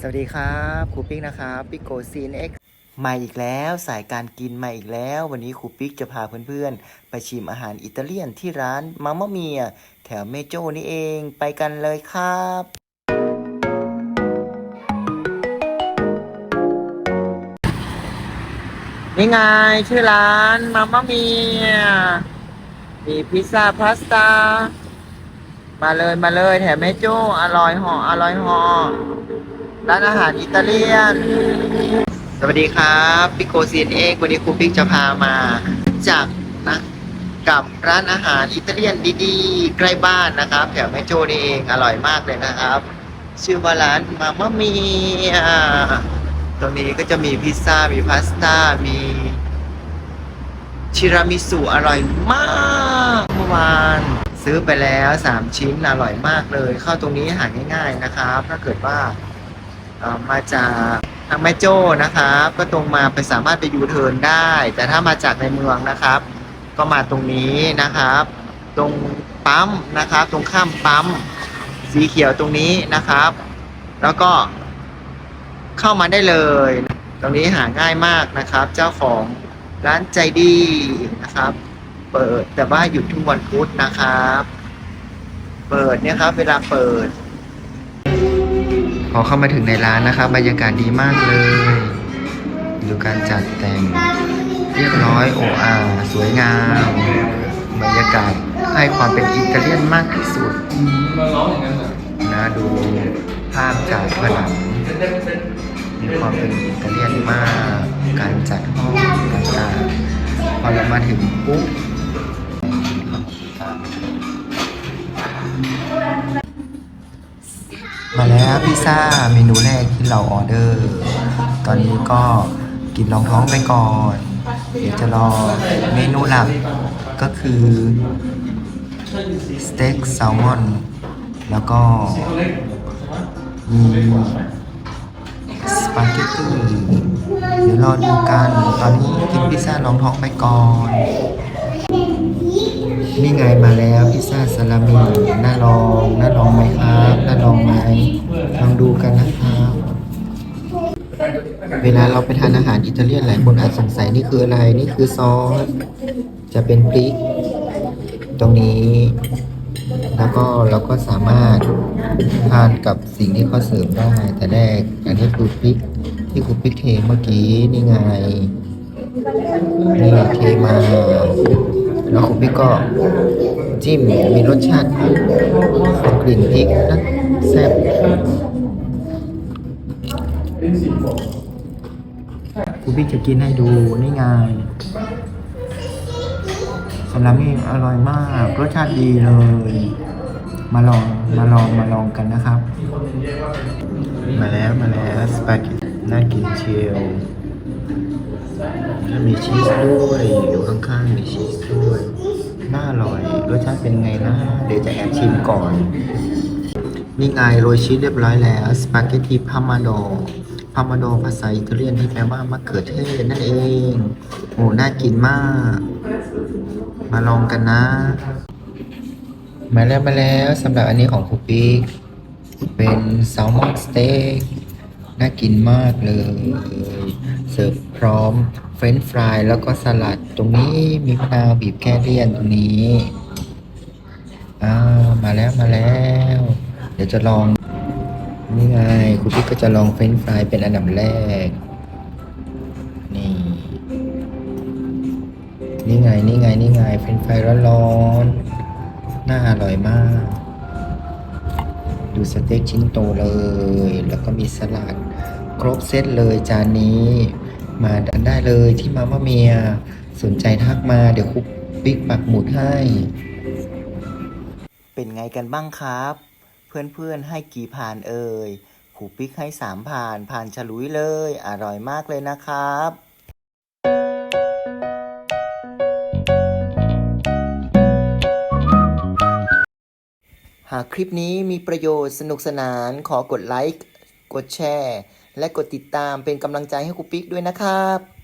สวัสดีครับครูปิ๊กนะครับปิโกซีนเอ็กมาอีกแล้วสายการกินมาอีกแล้ว วันนี้ครูปิ๊กจะพาเพื่อนๆ ไปชิมอาหารอิตาเลียนที่ร้านมาม่าเมีย แถวเมโจนี่เองไปกันเลยครับนี่ไงชื่อร้านมาม่าเมียมีพิซซ่าพาสต้ามาเลยมาเลยแถมเมโจอร่อยห่ออร่อยห่อ ร้านอาหารอิตาเลียน สวัสดีครับปิโกซีนเองวันนี้ครูปิ๊กจะพามาจากนะกับร้านอาหารอิตาเลียนดีๆ ใกล้บ้านนะครับ แถวแม่โจ้นี่เองอร่อยมากเลยนะครับ ชื่อว่าร้านมาม่ามีตรงนี้ก็จะมีพิซซ่ามีพาสต้ามีชิรามิสุอร่อยมากเมื่อวานซื้อไปแล้ว 3 ชิ้นอร่อยมากเลย เข้าตรงนี้หาง่าย ๆนะครับ ถ้าเกิดว่า มาจากทางแม่โจ้นะครับ ก็ตรงมาไปสามารถไปยูเทิร์นได้ แต่ถ้ามาจากในเมืองนะครับ ก็มาตรงนี้นะครับ ตรงปั๊มนะครับ ตรงข้ามปั๊มสีเขียวตรงนี้นะครับ แล้วก็เข้ามาได้เลย ตรงนี้หาง่ายมากนะครับ เจ้าของร้านใจดีนะครับ เปิดแต่ว่าหยุดทุกวันพุธนะครับ เปิดเนี่ยครับ เวลาเปิด อเข้ามาถึงในร้านนะครับบรรยากาศดีมากเลย ดูการจัดแต่งเรียบร้อยโออาสวยงาม บรรยากาศให้ความเป็นอิตาเลียนมากที่สุดนะดูภาพจากผนังมีความเป็นอิตาเลียนมาก การจัดห้องต่างๆพอเรามาถึงปุ๊บ มาแล้วพิซซ่าเมนูแรกที่เราออเดอร์ ตอนนี้ก็กินรองท้องไปก่อน เดี๋ยวจะรอเมนูหลักก็คือสเต็กแซลมอน แล้วก็มีสปาเกตตี้เดี๋ยวรอดูกัน ตอนนี้กินพิซซ่ารองท้องไปก่อน นี่ไงมาแล้วพิซซ่าซาลามิน่าลองน่าลองไหมครับ ลองไหมลองดูกันนะครับเวลาเราไปทานอาหารอิตาเลียนหลายคนอาจสงสัยนี่คืออะไรนี่คือซอสจะเป็นพริก ตรงนี้ แล้วก็เราก็สามารถทานกับสิ่งที่เขาเสร์ฟได้ แต่แรกอันนี้คือพริกที่ครูพริกเทเมื่อกี้นี่ไงนี่เทมาแล้วครูพี่ก็ จิ้มมีรสชาติกลิ่นพริกนะแซ่บครูพี่จะกินให้ดูนี่ไงสลามี่อร่อยมาก รสชาติดีเลย มาลองมาลองมาลองกันนะครับ มาแล้วมาแล้วสปาเกตตี้น่ากินเชียวมีชีสด้วย อยู่ข้างๆมีชีสด้วย น่าอร่อย รสชาติเป็นไงนะ เดี๋ยวจะแอบชิมก่อน นี่ไงโรยชีสเรียบร้อยแล้ว สปาเกตตีพามาโดพามาโดภาษาอิตาเลียนที่แปลว่ามะเขือเทศนั่นเองโอ้น่ากินมาก มาลองกันนะ มาแล้วมาแล้วสำหรับอันนี้ของคุปปี้เป็นแซลมอนสเต็ก น่ากินมากเลย เสิร์ฟพร้อมเฟรนช์ฟรายแล้วก็สลัด ตรงนี้มีมะนาวบีบแก้เลี่ยนตรงนี้อ่ามาแล้วมาแล้ว เดี๋ยวจะลอง นี่ไงคุณพี่ก็จะลองเฟรนช์ฟรายเป็นอันดับแรก นี่ นี่ไงนี่ไงนี่ไงเฟรนช์ฟรายร้อนๆน่าอร่อยมาก ดูสเต็กชิ้นโตเลย แล้วก็ สลัด ครบเซตเลยจานนี้ มาได้เลยที่มาม่าเมีย สนใจทักมาเดี๋ยวคุปปิ๊กปักหมุดให้ เป็นไงกันบ้างครับ เพื่อนๆให้กี่ผ่านเอ่ยครูปิ๊กให้สามผ่านผ่านฉลุยเลย อร่อยมากเลยนะครับหากคลิปนี้มีประโยชน์สนุกสนานขอกดไลค์ กดแชร์ และกดติดตามเป็นกำลังใจให้ครูปิ๊กด้วยนะครับ